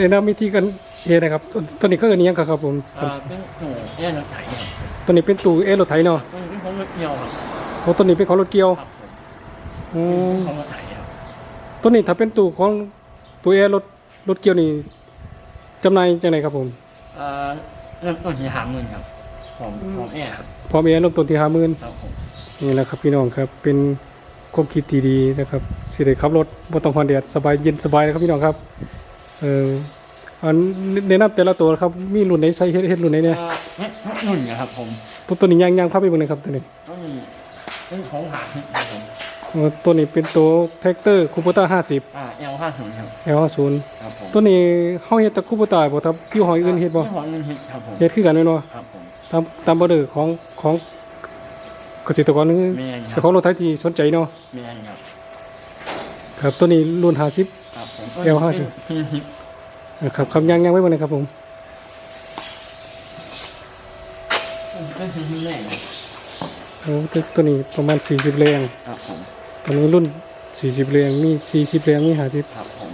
อ่าครับเอ่อในนำวิธีการเฮ็ดนะครับตัวตัวนี้ก็คืออนหยังครับผมอ่าเป็นหนูแอนรถไถครับตัวนี้เป็นตู้เอรถไถเนาะตัวนี้เป็นของรถเกี่ยวครับโอ้ตัวนี้เป็นของรถเกี่ยวครับผมอืมของรถไถครับตัวนี้ถ้าเป็นตู้ของตู้เอรถรถเกี่ยวนี่จำหน่ายจังไดครับผม อ่าเริ่มต้นที่หาหมื่นครับของของแอร์ครับพร้อมเอเริ่มต้นที่50,000ครับผมนี่แหละครับพี่น้องครับเป็นความคิดที่ดีนะครับสิได้ขับรถบ่ต้องฮอนแดดสบายเย็นสบายนะครับพี่น้องครับ เอออันแนะนำแต่ละตัวครับ มีรุ่นไหนใช้เฮ็ดเฮ็ดรุ่นไหนเนี่ยอ่าเฮ็ดเฮ็ดหนุ่นนะครับผมตัวตัวนี้ย่างย่างภาพไปเบิ่งหนะครับตัวนี้ตัวนี้เป็นของหาเฮ็ดครับผมเออตัวนี้เป็นตัวแท็กเตอร์คูปต้า50อ่าเอลห้าศูนย์ครับ L50 ครับผมตัวนี้เฮาเฮ็ดแต่คูปต้าบ่ครับที่หอยอื่นเฮ็ดบ่ที่หอยอื่นเฮ็ดครับผมเฮ็ดคือกันแม่นบ่ครับผมตามตามบ่เด้อของของเกษตรกรนึงแม่นคแต่รับของรถไถที่สนใจเนาะแม่นครับครับตัวนี้รุ่น50ครับ ผมเอลห้าศูนย์เป็นฮิปนะครับคำย่างย่างไว้บ่นะครับผมเป็นฮิปแม่ครับโอ้ตัวตัวนี้ประมาณ40แรงครับผมตัวนี้รุ่น40แรงมี40แรงมี50ครับผม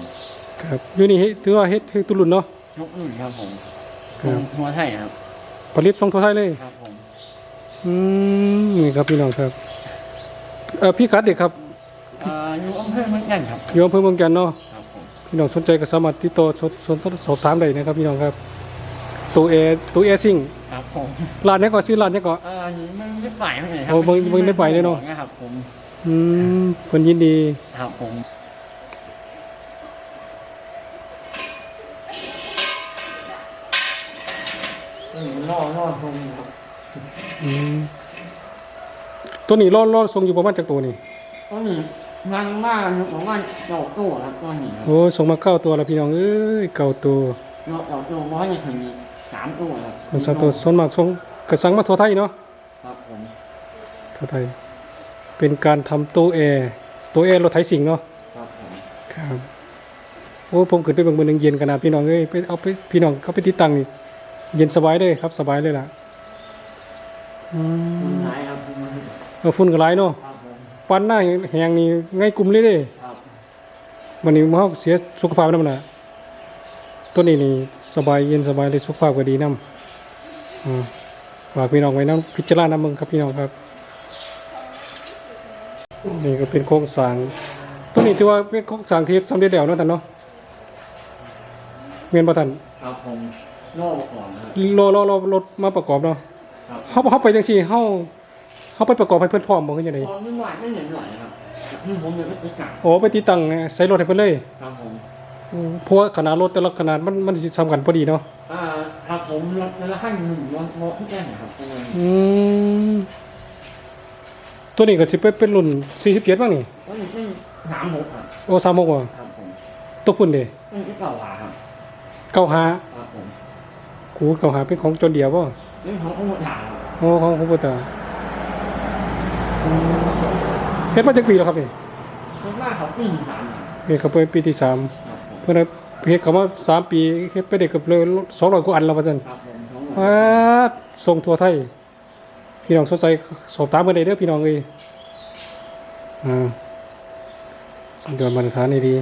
ครับอยู่นี่เฮ็ดถือว่าเฮ็ดเฮ็ดตุรุ่นเนาะยกอื่นครับผมครับหัวไทยครับผลิตส่งทั่วไทยเลยครับผมอืมนี่ครับพี่น้องครับเอ่อพี่กัดเด็กครับอ่าอยู่อำเภอเมืองแก่นครับอยู่อำเภอเมืองจันทน์เนาะครับผม พี่น้องสนใจก็สามารถติดต่อสดสดสอบถามได้นะครับพี่น้องครับตัวเอตัวเอซิ่งครับผมร้านนี้ก็ชื่อร้านนี้ก็อ่ามันไม่ไปเท่าไหร่ครัโอ้เบิ่งเบิ่งไม่ไปเลยเนอะครับผมอืมคนยินดีครับผมอืมล่อล่อทงครับอืมตัวนี้รอดรอดทรงอยู่ประมาณจากตัวนี่ก็นี่ งานมากของงานเจาะตู้ครับตัวนี้ครับโอ้ส่งมาเก้าตัวแล้วพี่น้องเอ้ยเก้าตัวเจาะเจาะตู้ร้อยถึงสามตู้ครับมันสักตัวส่วนมากส่งกระสังมาทั่วไทยเนาะครับผมทั่วไทยเป็นการทำตัวแอร์ตัวแอร์รถไถสิงเนาะครับผมครับโอ้ผมขึ้นไปเบางมือหนึ่งเย็นขนาดพี่น้องเอ้ยไปเอาไปพี่น้องเขาไปติดตั้งนี่เย็นสบายเลยครับสบายเลยล่ะอืคุณมนายครับคุณนายเออฝุ่นก็หลายเนาะครับผม ปันหน้าแหงนี่ง่ายกลุ่มเลยเด้ครับวันนี้มันเฮาเสียสุขภาพนำน่ะตัวนี้นี่สบายเย็นสบายเลยสุขภาพก็ดีนำอืมฝากพี่น้องไว้นํพิจารณาเมืองครับพี่น้องครับ นี่ก็เป็นโครงสร้างตัวนี้ถือว่าเป็นโครงสร้างที่สำเร็จแล้วเนาะท่านเนาะเมียนบ่ท่านครับผมล่อก่อนนะครับ รอรอรอรถมาประกอบเนาะครับเฮาเฮาไปจังซี่เฮา เฮาไปประกอบให้เพิ่นพร้อมบ่คือจังได๋ตอนไม่ไหวไม่เห็นไหวครับนี่ผมเลยไม่กลับโอ้ไปติดตั้งใส่รถให้เพิ่นเลยครับผมอืมเพราะว่าขนาดรถแต่ละขนาดมันมันสิซ้ำกันพอดีเนาะอ่าครับผมแล้วแล้วให้หนึ่งร้อยร้อยที่แก่ครับประมาณอืมตัวนี้ก็สิเป็นเป็นรุ่น47บ้างนี่ก็อยู่ที่สามหกครับโอ้36บ่ครับผมตัวพุ่นเด้นี่ที่เก่าหวาครับ95ครับผมกู95เป็นของจนเดียวบ่นี่เขาก็หมดหาครับ โอ้ของของบ่ตาอืม เฮ็ดมาจักปีแล้วครับนี่เพราะว่าเขาปีนสามครับนี่ก็เป็นปีที่สามครับผมเพื่อนเอาเฮ็ดเขามาสามปีเฮ็ดไปได้เกับเลยสองร้อยกว่าอันแล้วว่าซั่นครับผมทั้งหมดอ่าส่งทั่วไทย พี่น้องสนใจสอบถามเพิ่นได้เด้อพี่น้องเอ้ยอ่าสุดยอดมาตรฐานนี่ดี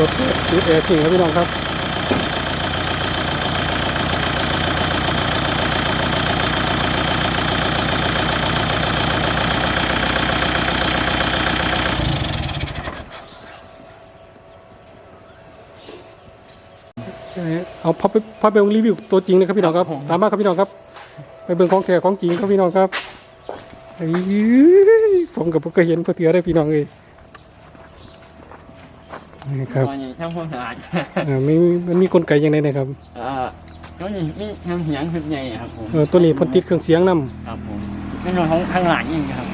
รถติดแอร์จริงครับพี่น้องครับเอาพับไปพับไปรีวิวตัวจริงเลยครับพี่น้องครับครับผมตามมาครับพี่น้องครับ ไปเบิ่งของแท้ของจริงครับพี่น้องครับเอ้ยผมกับผมก็เห็นเพื่อเถือได้พี่น้องเลย นี่ครับตอนนี้ทำความสะอาดอ่ามีมันมีกลไกยังไงนะครับอ่อตอนนี้มีทำเสียงขึ้นใหญ่ครับผมเออตัวนี้เพ่นติดเครื่องเสียงนำครับผมเป็นของข้างหลังเองครับ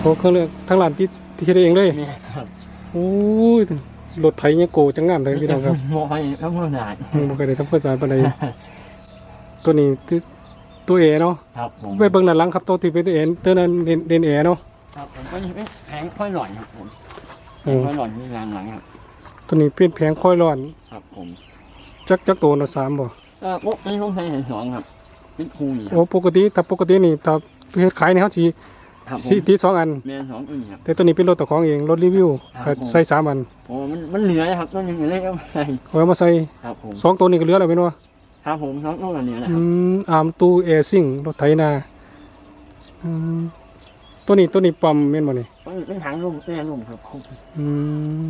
โอ้เครื่องเรื่องทั้งร้านที่ที่เฮ็ดเองเลยนี่ครับโอ้ยรถไถเนี่ยโกจังงามเลยพี่น้องครับบอกให้ทำความสะอาดอืมบ่เคยได้ทำความสะอาดปานใดตัวนี้ที่ตัวเอเนาะครับผมไปเบิ่งด้านหลังครับตัวที่เป็นตัวเอตัวนั้นเดนเดนเอเนาะครับผมก็นี่เป็นแผงค่อยหล่อนครับผมเออค่อยหล่อนที่กลางหลังครับ ตัวนี้เป็นแผงค่อยร้อน ครับผมจักจักตัวละสามบ่ก็พวกนี้ต้องใช้เห็นสองครับเป็นคูนี่คโอ้รับปกติถ้าปกตินี่ถ้าเฮ็ดขายนี่เฮาสิครับผมสิติดสองอัน เมียนสองอื่นครับ แต่ตัวนี้เป็นรถตะของเองรถรีวิวครัก็บผม ใส่สามอันโอ้มันมันเหลือนะครับต้นยังเลยก็ใส่เอาไว้มาใส่ครับผมสองตัวนี้ก็เหลือแล้วแม่นบ่ครับผมสองต้นเหลือนะคอืรับมอาร์มตู้แอร์ซิ่งรถไถนาอืมตัวนี้ตัวนี้ปั๊มแม่นบ่นี่ มันเป็นถังลุ่มเตี้ยลุ่มครับผมอืม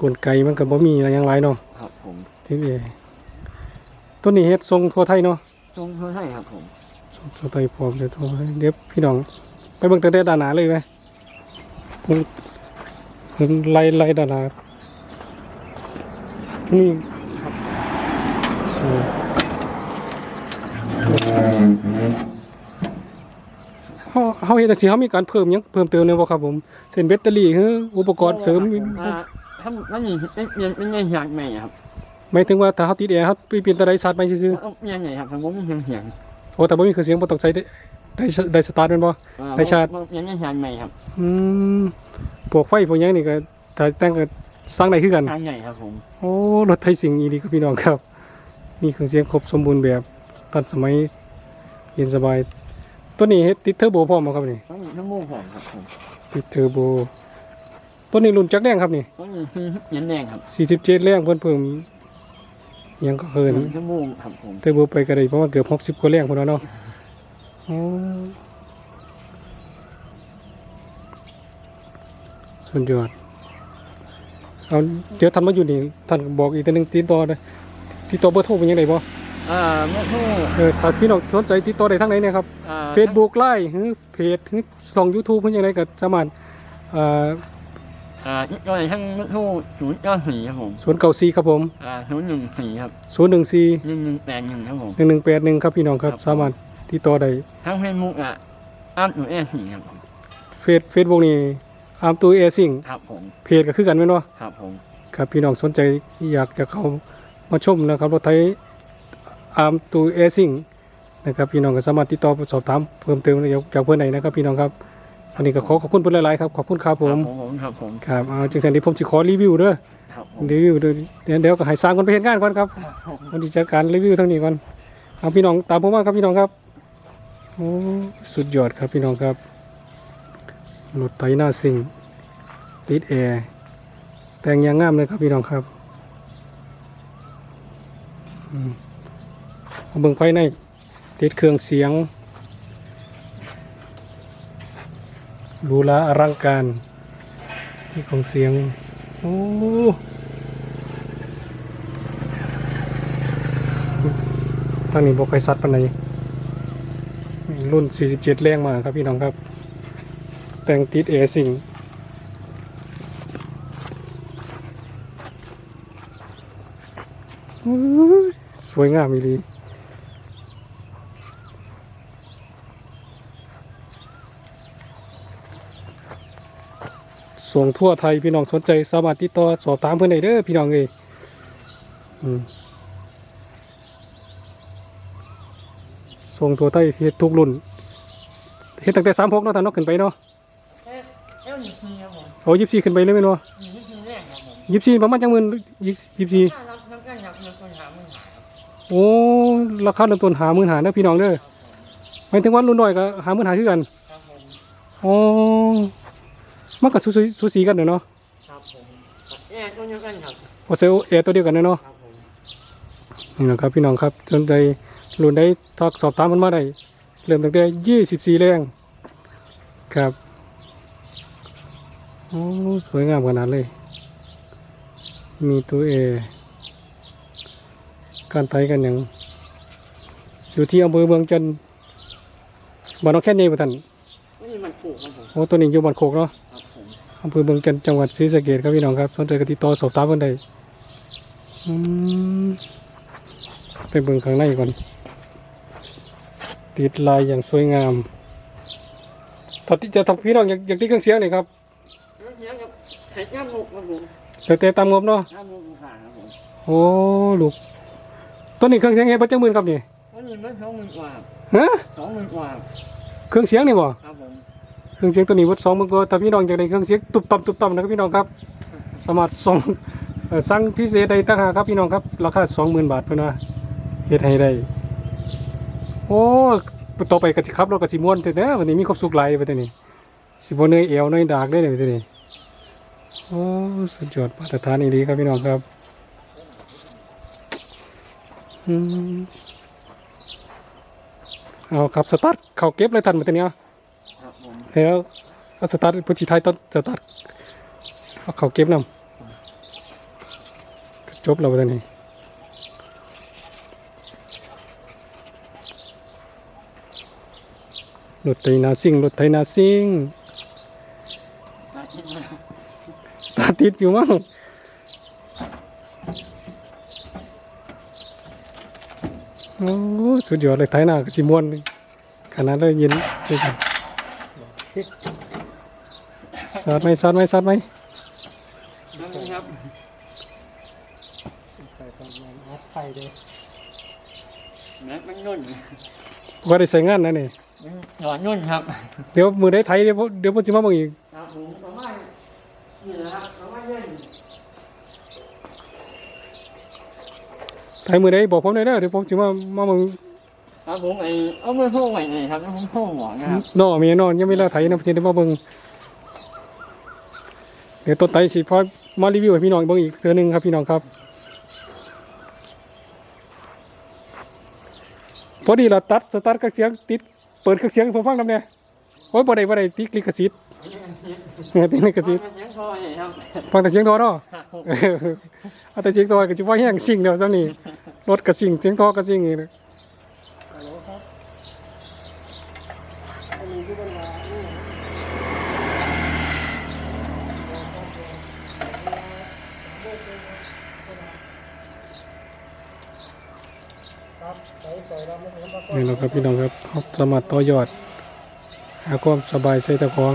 กลไกมันก็บ่มีอะไรหยังหลายเนาะครับผมที่เอตัวนี้เฮ็ดทรงทั่วไทยเนาะตรงเพื่อให้ครับผมทรงทั่วไทยพร้อมเดี๋ยวโทรให้เดี๋ยวพี่น้อง ไปเบิ่งแต่ด้านหน้าเลยไหมผมผมไล่ไล่ด้านหน้านี่เออเฮาเฮาเฮ็ดจังซี่เฮามีการเพิ่มหยังเพิ่มเติมแน่บ่ครับผมเช่นแบตเตอรี่หรืออุปกรณ์เสริมอ่า ถ้าถ้ามีเป็นเปลี่ยนเป็นไงอยากใหม่ครับหมายถึงว่าถ้าเฮาติดแอร์เฮาไปเปลี่ยนแตะไดชาร์จไปซื่อต้องเปลี่ยนใหญ่ครับผมมีเสียงเสียงๆโอ้แต่บ่มีเครื่องเสียงบ่ต้องใช้ได้ได้ได้สตาร์ทแม่นบ่ได้ชาร์จเปลี่ยนใหญ่อยากใหม่ครับอืมพวกไฟพวกหยังนี่ก็ถ้าแต่งก็สร้างได้คือกัน ทางใหญ่ครับผมโอ้รถไทยสิงห์อีดีครับพี่น้องครับ มีเครื่องเสียงครบสมบูรณ์แบบทันสมัยเย็นสบาย ตัวนี้เฮ็ดติดเทอร์โบพร้อมบ่ครับนี่ต้องมีทั้งมูกผมครับผมติดเทอร์โบ ตัวนี้รุ่นจักรแรงครับนี่ต้องมีคือยันแดงครับ47แรงเพิ่นเพิ่มอิหยังก็เฮินทั้งมูกครับผมเทอร์โบไปก็ได้ประมาณเกือบ60กว่าแรงพุ่นแล้วเนาะโอ้สุดยอดเอาเดี๋ยวท่านมาอยู่นี่ท่านบอกอีกตัวหนึงติดต่อได้ติดต่อเบอร์โทรเป็นยังไงบ่อ่าเมื่อทู่เออถ้าพี่น้องสนใจติดต่อได้ทางไหนเนี่ยครับอ่า Facebook ไลน์หรือเพจหรือช่อง YouTube เพิ่นยังไงก็สามารถเอ่อ อ่าอีกตัวไหนทั้งเมื่อทู่ศูนย์เก้าสี่ครับผม094ครับผมอ่าศูนย์หนึ่งสี่ครับ014หนึ่งหนึ่งแปดหนึ่งครับผม1181ครับพี่น้องครับ ครับผม สามารถติดต่อได้ทั้งเฟซบุ๊กอะอ้ามถูเอสี่ครับผมเฟซ Facebook นี่อามตูเอซิงครับผมเพจก็คือกันแม่นบ่ครับผมครับพี่น้องสนใจอยากจะเข้ามาชมนะครับรถไถอามตูเอซิงนะครับพี่น้องก็สามารถติดต่อสอบถามเพิ่มเติมได้จากเพื่อนไหนนะครับพี่น้องครับ วันนี้ก็ขอขอบคุณเพื่อนหลายๆครับขอบคุณครับผมครับผมครับผมครับเอาจังสันนี้ผมสิขอรีวิวเด้อครับผมรีวิวเด้อเดี๋ยวเดี๋ยวก็ให้สร้างคนไปเห็นงานก่อนครับวันนี้จัดการรีวิวทั้งนี้ก่อนเอาพี่น้องตามผมมาครับพี่น้องครับโอ้สุดยอดครับพี่น้องครับรถไถหน้าซิงติดแอร์แต่งอยางงามเลยครับพี่น้องครับอืมเอาเบิ่งภายในติดเครื่องเสียง หรูหราอลังการ ที่ของเสียง โอ้ทางนี้บอกใครซัดปันไหนรุ่น 47 แรงมาครับพี่น้องครับ แต่งติดเอสิงสวยงามอีลี ส่งทั่วไทยพี่น้องสนใจสามารถติดต่อสอบถามเพื่อนได้เด้อพี่น้องเอ้ยอืมส่งทั่วไทยเฮ็ดทุกรุ่นเฮ็ดตั้งแต่สามหกเนาะท่านเนาะขึ้นไปเนาะเอ๊ะเอ๊ะหนึ่งทีครับผมโอ้ยิบสี่ขึ้นไปเลยไหมเนาะหนึ่งทีแรกครับผมยิบสี่ประมาณจังหมื่นยิบสี่ถ้ารับน้ำกันครับเงินคนหาไม่หายครับโอ้ราคาเริ่มต้นหาหมื่นหาเด้อพี่น้องเด้อหมายถึงว่ารุ่นน้อยก็หาหมื่นหาคือกันครับผมอ๋อ มันก็สูสีสูสีกันเด้อเนาะครับผมเอ๊ะตัวเดียวกันครับพอเซลเอตัวเดียวกันเด้อเนาะครับผมนี่นะครับพี่น้องครับสนใจรุ่นใดทักสอบถามมันมาได้เริ่มตั้งแต่ยี่สิบสี่แรงครับโอ้สวยงามขนาดเลย มีตัวเอการไถกันอย่างอยู่ที่อำเภอเมืองจันทน์บ้านน้องแค่นี้ป่ะท่านนี่มันปลูกครับผมโอ้ตัวนี้อยู่บ้านโคกเนาะครับผม อำเภอเมืองจันทน์จังหวัดศรีสะเกษครับพี่น้องครับสนใจก็ติดต่อสอบถามกันได้อืมไปเบิ่งข้างในก่อน ติดลายอย่างสวยงามถ้าที่จะทำพี่น้องอยากอยากได้เครื่องเสียงนี่ครับแล้วเนี้ยจะใช้ย่ามลูกครับผมแล้วแต่ตามงบเนาะย่ามลูกขาครับผมโอ้ลูกตัวนี้เครื่องเสียงเฮ็ดบ่จังหมื่นครับนี่วันนี้มันสองหมื่นกว่าฮะสองหมื่นกว่าเครื่องเสียงนี่บ่ครับผม เครื่องเสียงตัวนี้วัดสองมื่นกว่าถ้าพี่น้องอยากได้เครื่องเสียงตุบตับตุบตับนะครับพี่น้องครับสามารถส่งสั่งพิเศษได้ตั้งหากครับพี่น้องครับราคาสองหมื่นบาทเพื่อนว่าเฮ็ดให้ได้โอ้ต่อไปกะสิครับรถกะสิม่วนเด้อวันนี้มีครบสุกหลไปตัวนี้สิบ่เนื่อยเอวเนยดากได้เลยตัวนี้โอ้สุดยอดมาตรฐานอีรีครับพี่น้องครับอืมเอาครับสตาร์ทเข้าเก็บเลยทันมาตัวเนี้ย แล้วเอาสตาร์ทพุทธิไทายต้นสตาร์ทเอาเขาเก็บนำจบแล้วไปตอนนี้รถไถนาซิ่งรถไถนาซิ่งน่าคิดมากตาติดอยู่มั้งโอ้สุดยอดเลยไถนาก็สิมวนขนาดได้ยินด้วยกัน สาดไหมสาดไหมสาดไหมนั่นนี่ครับไข่เลยแม็กมันนุ่นว่าได้ใส่งานนะนี่มันหนอนนุ่นครับ เดี๋ยวมือได้ไทยเดี๋ยวผมเดี๋ยวผมจะมาเบิ่งอีกครับผมประมาณนี่แหละครับประมาณเย็นไทยมือได้บอกผมได้เด้อเดี๋ยวผมจะมามาเบิ่ง ครับผมไอ้เอามือโค้งไว้นี่ครับแล้วผมโค้งหมอนนะครับนอมีนอนยังไม่ลาไทยนะผมจะได้มาเบิ่งเดี๋ยวต้นไทยสิพอมารีวิวให้พี่น้องเบิ่งอีกเทื่อหนึงครับพี่น้องครับพอดีเราตัดสตาร์ทเครื่องเสียงติดเปิดเครื่องเสียงให้ผมฟังนำเนี่ยโอ้ยบ่ได้บ่ได้ติดลิขสิทธิ์ติดลิขสิทธิ์มันยังพอนี่ครับฟังแต่เสียงทอเนาะครับผมเออเอาแต่เสียงทอก็จะว่าแห้งสิ่งเดียวเท่านี้รถกระสิ่งเสียงทอกระสิ่งอีกน นี่แหละครับพี่น้องครับสามารต่อยอดหาความสบายใส่ตะของ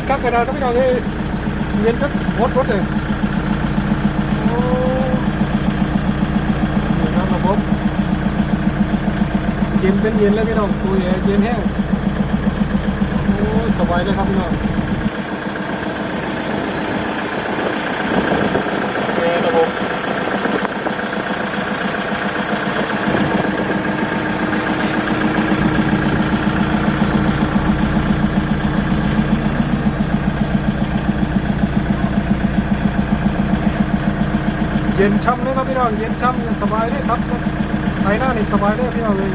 ย็นเป็นเย็นแล้วพี่น้องตัวเย็นแห้งโอ้สบายเลยครับพี่น้องเออระบบ เย็นช่ำเลยครับพี่น้องเย็นช่ำสบายเลยครับไถหน้านี่สบายเลยพี่น้องเลย